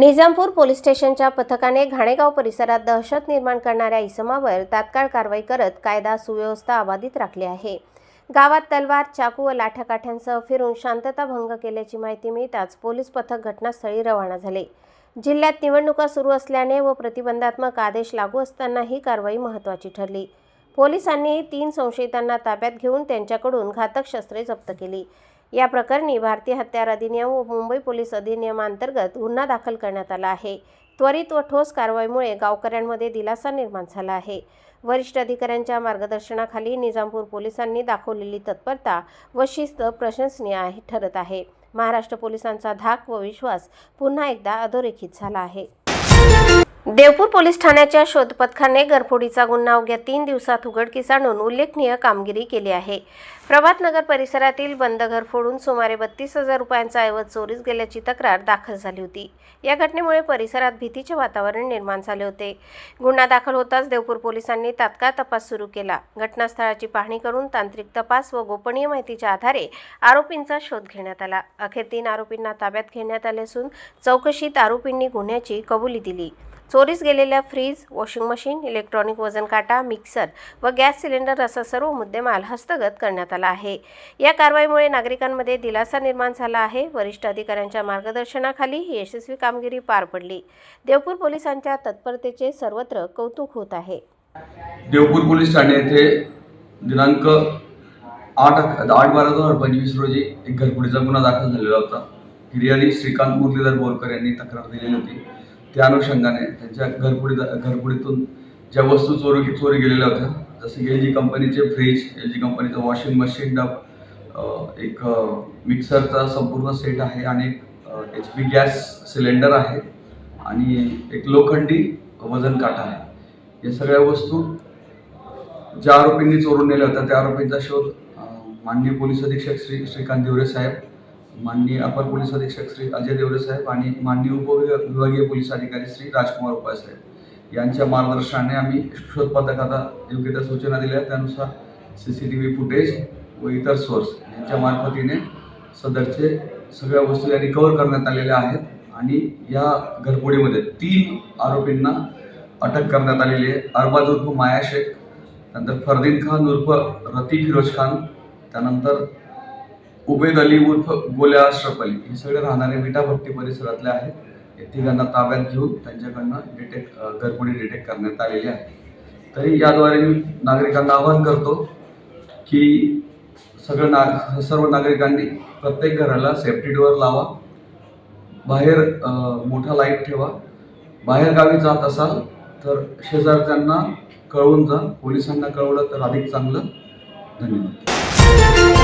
Nizampur police स्टेशनच्या पथकाने घाणेगाव परिसरात दहशत निर्माण करणाऱ्या इसमावर तात्काळ कारवाई करत कायदा सुव्यवस्था अबाधित राखली आहे. गावात तलवार चाकू व लाठाकाठ्यांसह फिरून शांतता भंग केल्याची माहिती मिळताच पोलीस पथक घटनास्थळी रवाना झाले. जिल्ह्यात निवडणुका सुरू असल्याने व प्रतिबंधात्मक आदेश लागू असताना ही कारवाई महत्त्वाची ठरली. पोलिसांनी तीन संशयितांना ताब्यात घेऊन त्यांच्याकडून घातक शस्त्रे जप्त केली. या प्रकरणी भारतीय हत्यार अधिनियम व मुंबई पोलीस अधिनियमांतर्गत गुन्हा दाखल करण्यात आला आहे. त्वरित व ठोस कारवाईमुळे गावकऱ्यांमध्ये दिलासा निर्माण झाला आहे. वरिष्ठ अधिकाऱ्यांच्या मार्गदर्शनाखाली निजामपूर पोलिसांनी दाखवलेली तत्परता व शिस्त प्रशंसनीय आहे ठरत आहे. महाराष्ट्र पोलिसांचा धाक व विश्वास पुन्हा एकदा अधोरेखित झाला आहे. देवपूर पोलीस ठाण्याच्या शोधपथकाने गरफोडीचा गुन्हा अवघ्या तीन दिवसात उघडकीस आणून उल्लेखनीय कामगिरी केली आहे. प्रभात नगर परिसरातील बंद घर फोडून सुमारे बत्तीस हजार रुपयांचा ऐवज चोरीस गेल्याची तक्रार दाखल झाली होती. या घटनेमुळे परिसरात भीतीचे वातावरण निर्माण झाले होते. गुन्हा दाखल होताच देवपूर पोलिसांनी तात्काळ तपास सुरू केला. घटनास्थळाची पाहणी करून तांत्रिक तपास व गोपनीय माहितीच्या आधारे आरोपींचा शोध घेण्यात आला. अखेर तीन आरोपींना ताब्यात घेण्यात आले असून चौकशीत आरोपींनी गुन्ह्याची कबुली दिली. चोरीस गेलेल्या फ्रीज वॉशिंग मशीन इलेक्ट्रॉनिक वजन काटा मिक्सर व गॅस सिलेंडर असा सर्व मुद्देमाल हस्तगत करण्यात आला आहे. या कारवाईमुळे नागरिकांमध्ये दिलासा निर्माण झाला आहे. वरिष्ठ अधिकाऱ्यांच्या मार्गदर्शनाखाली ही यशस्वी कामगिरी पार पडली. देवपूर पोलिसांच्या तत्परतेचे सर्वत्र कौतुक होत आहे. देवपूर पोलीस ठाणे येथे दिनांक आठ आठ बारा दोन हजार पंचवीस रोजी एक घरपुडीचा गुन्हा दाखल झालेला होता. फिर्यादी श्रीकांत मुरलीधर बोरकर यांनी तक्रार दिलेली होती. त्या अनुषंगाने त्यांच्या घरपुडी घरपुडीतून ज्या वस्तू चोरी चोरी गेलेल्या होत्या जसं एल जी कंपनीचे फ्रीज एल जी कंपनीचं वॉशिंग मशीन डब एक मिक्सरचा संपूर्ण सेट आहे आणि एक एच पी गॅस सिलेंडर आहे आणि एक लोखंडी वजन काटा आहे. या सगळ्या वस्तू ज्या आरोपींनी चोरून नेल्या होत्या त्या आरोपींचा शोध माननीय पोलीस अधीक्षक श्री श्रीकांत देवरे साहेब माननीय अपर पोलीस अधीक्षक श्री अजय देवरे साहेब आणि माननीय उपविभागीय पोलीस अधिकारी श्री राजकुमार उपाय साहेब. यांच्या मार्गदर्शनाने आम्ही शोध पथकाला योग्य त्या सूचना दिल्या. त्यानुसार C C T V footage व इतर सोर्स यांच्या मार्फतीने सदरचे सगळ्या वस्तू या रिकवर करण्यात आलेल्या आहेत आणि या घरपोडीमध्ये तीन आरोपींना अटक करण्यात आलेली आहे. अरबाज उर्फ माया शेख नंतर फरदीन खान उर्फ रती फिरोज खान त्यानंतर उबेद अली उर्फ गोल्या अश्रफ अली. हे सगळे राहणारे विटाभट्टी परिसरातले आहेत. तिघांना ताब्यात घेऊन त्यांच्याकडनं डिटेक्ट घरफोडी डिटेक्ट करण्यात आलेली आहे. तरी याद्वारे मी नागरिकांना आवाहन करतो की सगळं ना सर्व नागरिकांनी प्रत्येक घराला सेफ्टी डोअर लावा. बाहेर मोठा लाइट ठेवा. बाहेर गावी जात असाल तर शेजारच्यांना कळवून जा. पोलिसांना कळवलं तर अधिक चांगलं. धन्यवाद.